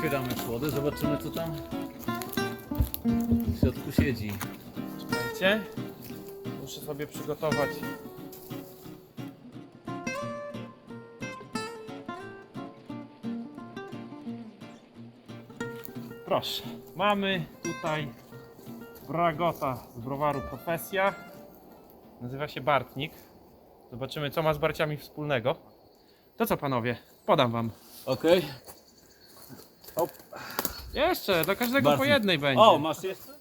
Otwieramy płody, zobaczymy co tam w środku siedzi. Czekajcie. Muszę sobie przygotować. Proszę, mamy tutaj bragota z browaru Profesja. Nazywa się Bartnik. Zobaczymy, co ma z Barciami wspólnego. To co, panowie? Podam wam. Okej. Jeszcze, dla każdego po Bartnik. jednej będzie. O, masz jeszcze?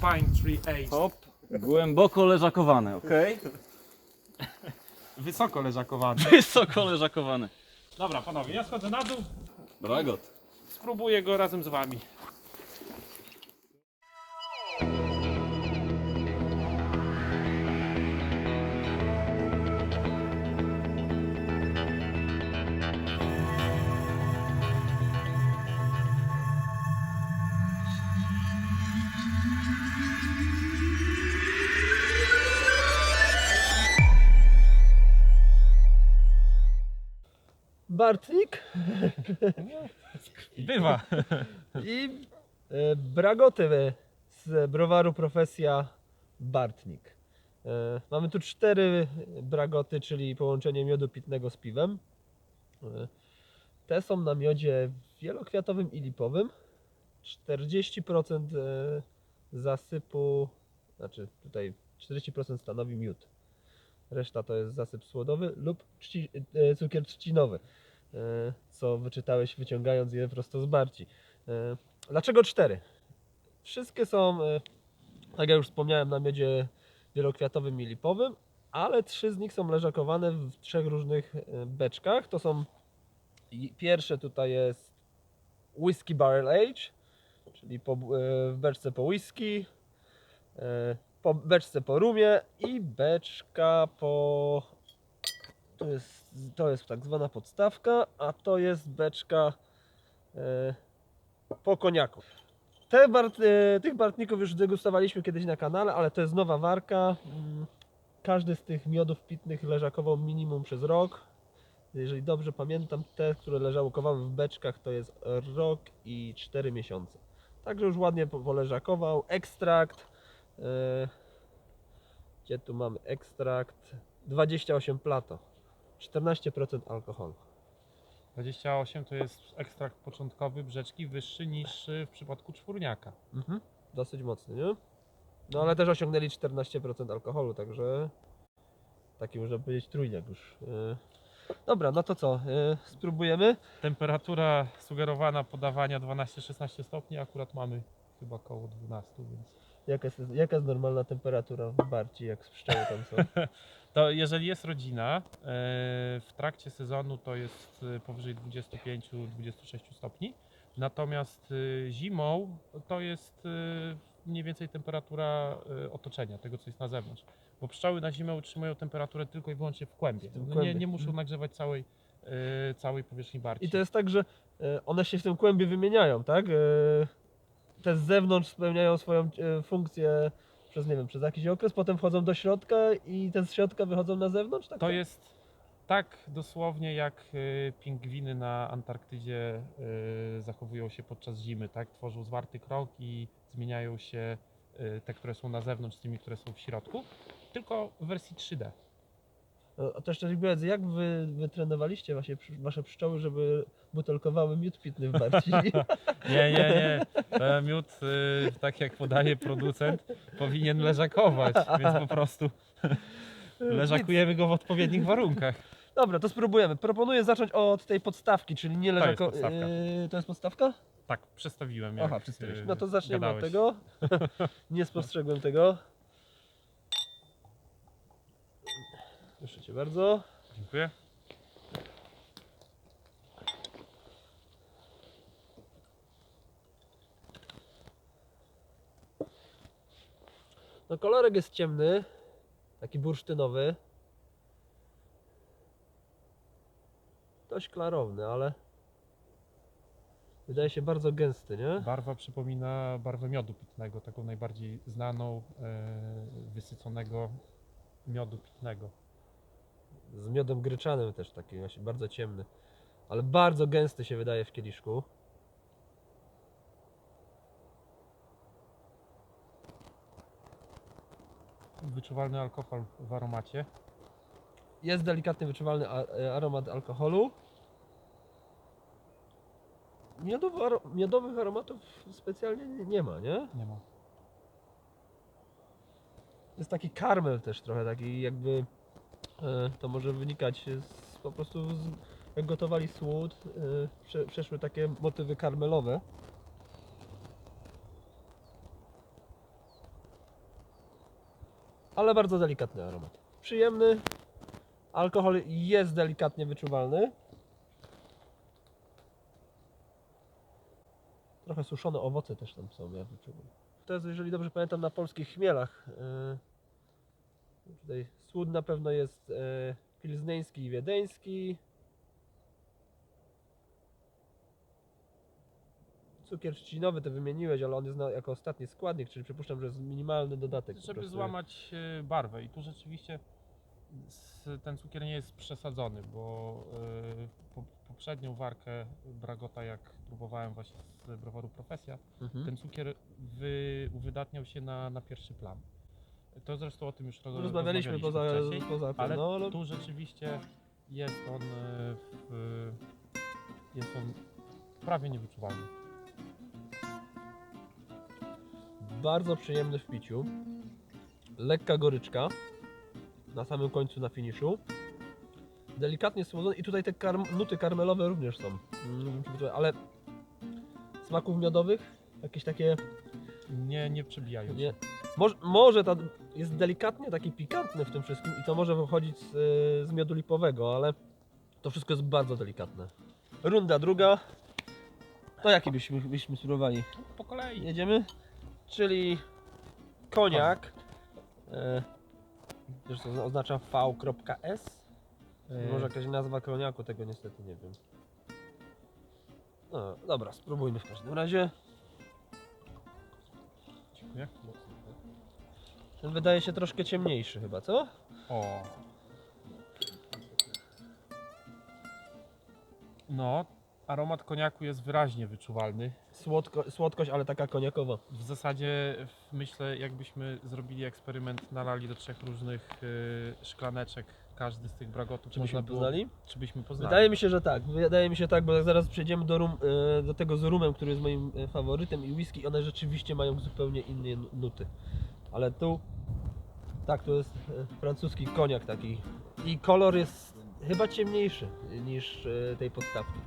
Pine Tree Age. Hop. Głęboko leżakowane, okej? Wysoko leżakowany. Wysoko leżakowane. Dobra, panowie, ja schodzę na dół. Bragot. Spróbuję go razem z wami. Bartnik Bywa. i e, bragoty z browaru Profesja Bartnik. E, Mamy tu cztery bragoty, czyli połączenie miodu pitnego z piwem. E, Te są na miodzie wielokwiatowym i lipowym. 40% e, zasypu, znaczy tutaj 40% stanowi miód. Reszta to jest zasyp słodowy lub e, cukier trzcinowy, e, co wyczytałeś wyciągając je prosto z barci. E, Dlaczego cztery? Wszystkie są, tak jak już wspomniałem, na miodzie wielokwiatowym i lipowym, ale trzy z nich są leżakowane w trzech różnych beczkach. To są pierwsze tutaj jest Whisky Barrel Age, czyli po, w beczce po whisky, po beczce po rumie i beczka po to jest, to jest tak zwana podstawka, a to jest beczka e, po koniaku. Te e, tych bartników już degustowaliśmy kiedyś na kanale, ale to jest nowa warka. Mm, Każdy z tych miodów pitnych leżakował minimum przez rok. Jeżeli dobrze pamiętam, te, które leżakowały w beczkach, to jest rok i 4 miesiące. Także już ładnie po- poleżakował. Ekstrakt. E, Gdzie tu mamy ekstrakt? 28 plato. 14% alkoholu. 28 to jest ekstrakt początkowy brzeczki wyższy niż y, w przypadku czwórniaka. Mhm. Dosyć mocny, nie? No ale też osiągnęli 14% alkoholu, także taki można powiedzieć trójniak już. Yy. Dobra, no to co? Spróbujemy. Temperatura sugerowana podawania 12-16 stopni, akurat mamy chyba około 12, więc Jaka jest, jaka jest normalna temperatura w barci, jak pszczoły tam są? to jeżeli jest rodzina, e, w trakcie sezonu to jest e, powyżej 25-26 stopni, natomiast e, zimą to jest mniej więcej temperatura otoczenia, tego co jest na zewnątrz. Bo pszczoły na zimę utrzymują temperaturę tylko i wyłącznie w kłębie. W No Nie, kłębie. nie muszą Mhm. nagrzewać całej, całej powierzchni barci. I to jest tak, że one się w tym kłębie wymieniają, tak? Yy, te z zewnątrz spełniają swoją yy, funkcję przez, nie wiem, przez jakiś okres, potem wchodzą do środka i te z środka wychodzą na zewnątrz, tak? To jest tak dosłownie jak y, pingwiny na Antarktydzie y, zachowują się podczas zimy, tak? Tworzą zwarty krąg i zmieniają się te, które są na zewnątrz z tymi, które są w środku, tylko w wersji 3D. To jeszcze powiedz, jak wy wytrenowaliście wasze, wasze pszczoły, żeby butelkowały miód pitny w barci? Nie, nie, nie. Ten miód, y, tak jak podaje producent, powinien leżakować, więc po prostu leżakujemy go w odpowiednich warunkach. Dobra, to spróbujemy. Proponuję zacząć od tej podstawki, czyli nie To jest leżako... podstawka. Yy, to jest podstawka? Tak, przestawiłem. jak, Aha, przedstawiłeś. y, No to zaczniemy od gadałeś. tego. nie spostrzegłem tego. Proszę Cię bardzo. Dziękuję. No kolorek jest ciemny, taki bursztynowy. Dość klarowny, ale wydaje się bardzo gęsty, nie? Barwa przypomina barwę miodu pitnego, taką najbardziej znaną, e, wysyconego miodu pitnego z miodem gryczanym też taki właśnie bardzo ciemny, ale bardzo gęsty się wydaje w kieliszku. Wyczuwalny alkohol w aromacie. Jest delikatny wyczuwalny e, aromat alkoholu. Miodowy, miodowych aromatów specjalnie nie ma, nie? Nie ma. Jest taki karmel też trochę, taki jakby to może wynikać z, po prostu z, jak gotowali słód, e, prze, przeszły takie motywy karmelowe. Ale bardzo delikatny aromat. Przyjemny. Alkohol jest delikatnie wyczuwalny. Trochę suszone owoce też tam są, ja wyczuwam. To jest, jeżeli dobrze pamiętam, na polskich chmielach. Yy, Tutaj słód na pewno jest yy, pilzneński i wiedeński. Cukier trzcinowy to wymieniłeś, ale on jest na, jako ostatni składnik, czyli przypuszczam, że jest minimalny dodatek. Żeby złamać e, barwę i tu rzeczywiście s- ten cukier nie jest przesadzony, bo e, po, poprzednią warkę Bragota, jak próbowałem właśnie z browaru Profesja, Mhm. ten cukier wy, uwydatniał się na, na pierwszy plan. To zresztą o tym już roz- Rozmawialiśmy poza, wcześniej, poza tym, ale no, tu rzeczywiście jest on, e, w, jest on prawie niewyczuwalny. bardzo przyjemny w piciu. Lekka goryczka na samym końcu, na finiszu. Delikatnie słodzony i tutaj te karm, nuty karmelowe również są. Mm, Ale smaków miodowych jakieś takie Nie, nie przebijają nie. Może, może ta jest delikatnie taki pikantny w tym wszystkim i to może wychodzić z, y, z miodu lipowego, ale to wszystko jest bardzo delikatne. Runda druga. To jaki byśmy, byśmy spróbowali? Po kolei. Jedziemy? Czyli koniak. E, wiesz co oznacza V.S? E, Może jakaś nazwa koniaku, tego niestety nie wiem. No, dobra, spróbujmy w każdym razie. Dziękuję. Ten wydaje się troszkę ciemniejszy chyba, co? O. No, aromat koniaku jest wyraźnie wyczuwalny. Słodko, słodkość, ale taka koniakowa. W zasadzie w- myślę, jakbyśmy zrobili eksperyment, nalali do trzech różnych y, szklaneczek każdy z tych bragotów, Czy byśmy można było- poznali? Czy byśmy poznali? Wydaje mi się, że tak. Wydaje mi się tak, bo jak zaraz przejdziemy do, rum, e, do tego z rumem, który jest moim e, faworytem i whisky, one rzeczywiście mają zupełnie inne nuty. Ale tu, tak, to jest e, francuski koniak taki. I kolor jest chyba ciemniejszy niż tej podstawki.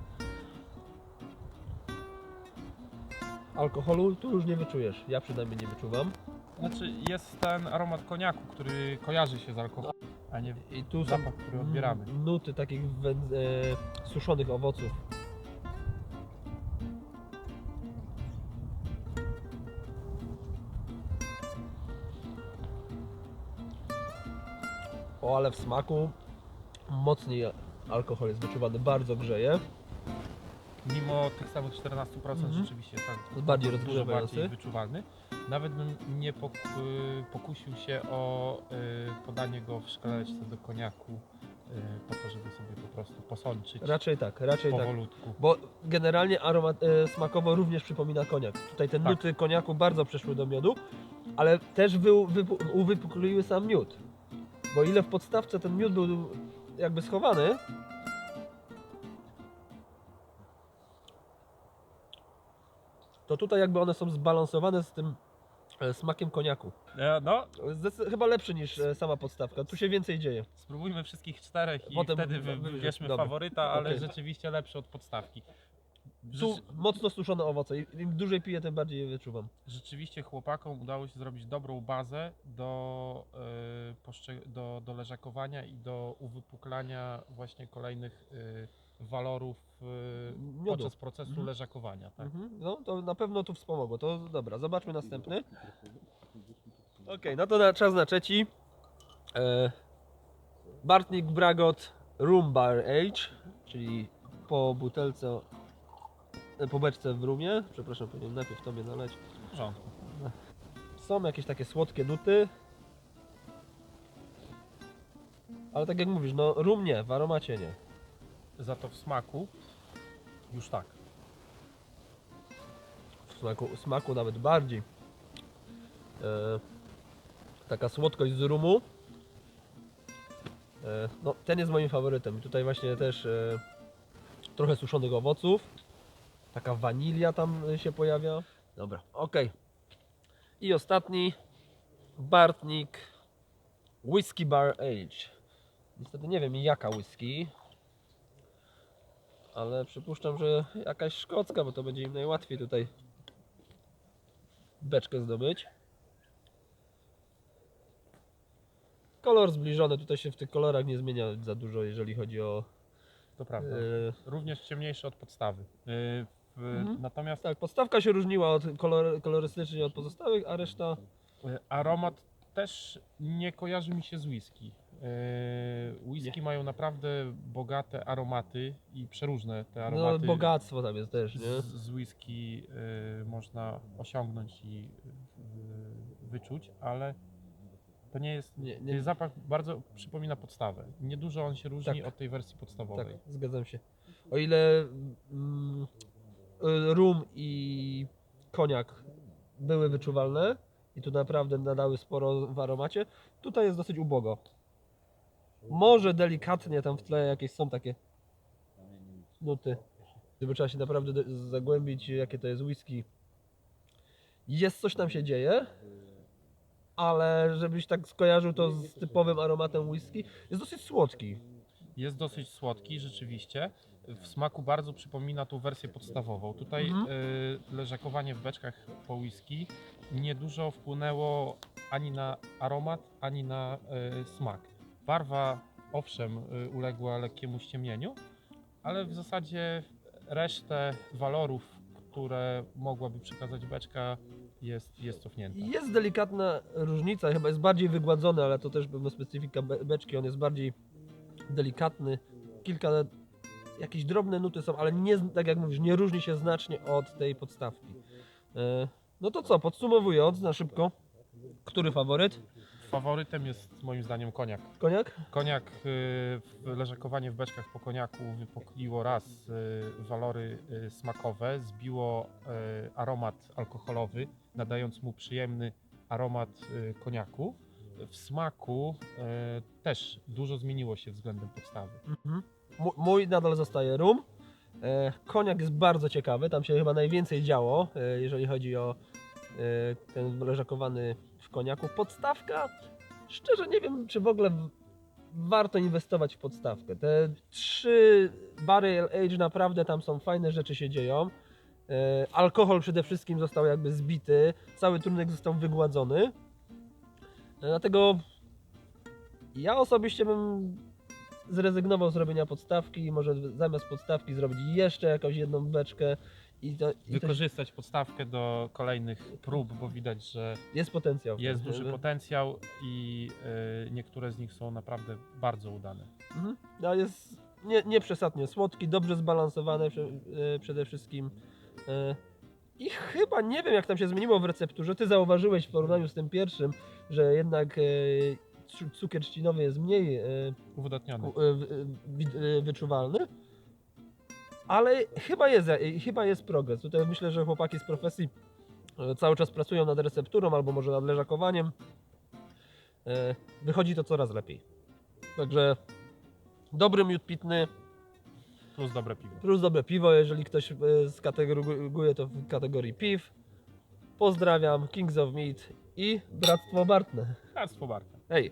Alkoholu tu już nie wyczujesz. Ja przynajmniej nie wyczuwam. Znaczy jest ten aromat koniaku, który kojarzy się z alkoholem, a nie I tu są zapach, który odbieramy. mm, nuty takich e, suszonych owoców. O, ale w smaku mocniej alkohol jest wyczuwany, bardzo grzeje. Mimo tych samych 14% Mhm. rzeczywiście jest tak Jest bardziej dużo rozgrzewający. bardziej wyczuwalny. Nawet bym nie pok- y, pokusił się o y, podanie go w szklaneczce do koniaku y, po to, żeby sobie po prostu posoliczyć Raczej tak, raczej tak. powolutku. Bo generalnie aromat e, smakowo również przypomina koniak. Tutaj te Tak. nuty koniaku bardzo przeszły do miodu, ale też wy, wypu- uwypukliły sam miód. Bo ile w podstawce ten miód był jakby schowany, to tutaj jakby one są zbalansowane z tym smakiem koniaku. E, No, Zdecy- chyba lepszy niż e, sama podstawka. Tu się więcej dzieje. spróbujmy wszystkich czterech i Potem wtedy wy- wy- wy- wybierzmy dobra. faworyta, ale Okej. rzeczywiście lepszy od podstawki. Tu Rzeczy- mocno suszone owoce. Im im dłużej piję, tym bardziej je wyczuwam. rzeczywiście chłopakom udało się zrobić dobrą bazę do, poszcze- do, do leżakowania i do uwypuklania właśnie kolejnych walorów y, Miodu. podczas procesu Mhm. leżakowania. Tak? Mhm, no to na pewno tu wspomogło. To dobra, zobaczmy następny. Okej, no to na, czas na trzeci. E, Bartnik Bragot Room Bar Age, czyli po butelce, e, po beczce w rumie. Przepraszam, powinienem najpierw to mnie nalać. W porządku. Są jakieś takie słodkie nuty. Ale tak jak mówisz, no rum nie, w aromacie nie. Za to w smaku już tak. w smaku, smaku nawet bardziej. E, Taka słodkość z rumu. E, No, ten jest moim faworytem. Tutaj właśnie też e, trochę suszonych owoców. Taka wanilia tam się pojawia. Dobra, ok. I ostatni Bartnik Whisky Bar Age. Niestety nie wiem jaka whisky, ale przypuszczam, że jakaś szkocka, bo to będzie im najłatwiej tutaj beczkę zdobyć. Kolor zbliżony, tutaj się w tych kolorach nie zmienia za dużo, jeżeli chodzi o. To prawda. e, Również ciemniejszy od podstawy. Y, w, Mhm. Natomiast tak, podstawka się różniła od kolor, kolorystycznie od pozostałych, a reszta. y, aromat też nie kojarzy mi się z whisky. Y, Whisky mają naprawdę bogate aromaty i przeróżne te No, aromaty. bogactwo tam jest też, nie? z, z whisky y, można osiągnąć i y, wyczuć, ale to nie jest. Nie, nie- Zapach bardzo przypomina podstawę. Niedużo on się różni Tak. od tej wersji podstawowej. Tak, zgadzam się. O ile mm, rum i koniak były wyczuwalne i tu naprawdę nadały sporo w aromacie, tutaj jest dosyć ubogo. Może delikatnie tam w tle jakieś są takie nuty. Gdyby trzeba się naprawdę zagłębić, jakie to jest whisky. Jest coś tam się dzieje, ale żebyś tak skojarzył to z typowym aromatem whisky, jest dosyć słodki. Jest dosyć słodki, rzeczywiście. W smaku bardzo przypomina tą wersję podstawową. Tutaj Mhm. y, leżakowanie w beczkach po whisky niedużo wpłynęło ani na aromat, ani na y, smak. Barwa, owszem, y, uległa lekkiemu ściemnieniu, ale w zasadzie resztę walorów, które mogłaby przekazać beczka, jest, jest cofnięta. Jest delikatna różnica, chyba jest bardziej wygładzony, ale to też pewna specyfika be- beczki, on jest bardziej delikatny. Kilka, jakieś drobne nuty są, ale nie, tak jak mówisz, nie różni się znacznie od tej podstawki. E, No to co, podsumowując na szybko, który faworyt? Faworytem jest moim zdaniem koniak. Koniak? Koniak, y, leżakowanie w beczkach po koniaku wypokliło raz y, walory y, smakowe, zbiło y, aromat alkoholowy, nadając mu przyjemny aromat y, koniaku. W smaku y, też dużo zmieniło się względem podstawy. Mhm. Mój nadal zostaje rum. E, Koniak jest bardzo ciekawy, tam się chyba najwięcej działo, e, jeżeli chodzi o ten leżakowany w koniaku. Podstawka, szczerze nie wiem, czy w ogóle warto inwestować w podstawkę. Te trzy barrel age naprawdę tam są fajne rzeczy się dzieją. E, Alkohol przede wszystkim został jakby zbity, cały trunek został wygładzony. E, Dlatego ja osobiście bym zrezygnował z robienia podstawki i może zamiast podstawki zrobić jeszcze jakąś jedną beczkę i to, i Wykorzystać podstawkę do kolejnych prób, bo widać, że jest potencjał. w jest tym, duży nie? potencjał i y, niektóre z nich są naprawdę bardzo udane. Mhm. No jest nie, nie przesadnie słodki, dobrze zbalansowane prze, e, przede wszystkim. E, I chyba nie wiem jak tam się zmieniło w recepturze. Ty zauważyłeś w porównaniu z tym pierwszym, że jednak e, cu- cukier trzcinowy jest mniej e, Uwydatniony. ku- e, w- e, wid- e, wyczuwalny. Ale chyba jest, e, chyba jest progres. Tutaj myślę, że chłopaki z profesji e, cały czas pracują nad recepturą albo może nad leżakowaniem. E, Wychodzi to coraz lepiej. Także dobry miód pitny Plus dobre piwo. plus dobre piwo, jeżeli ktoś skategoryguje to w kategorii piw. Pozdrawiam, Kings of Meat i Bractwo Bartne. Harstwo Barka. Hej!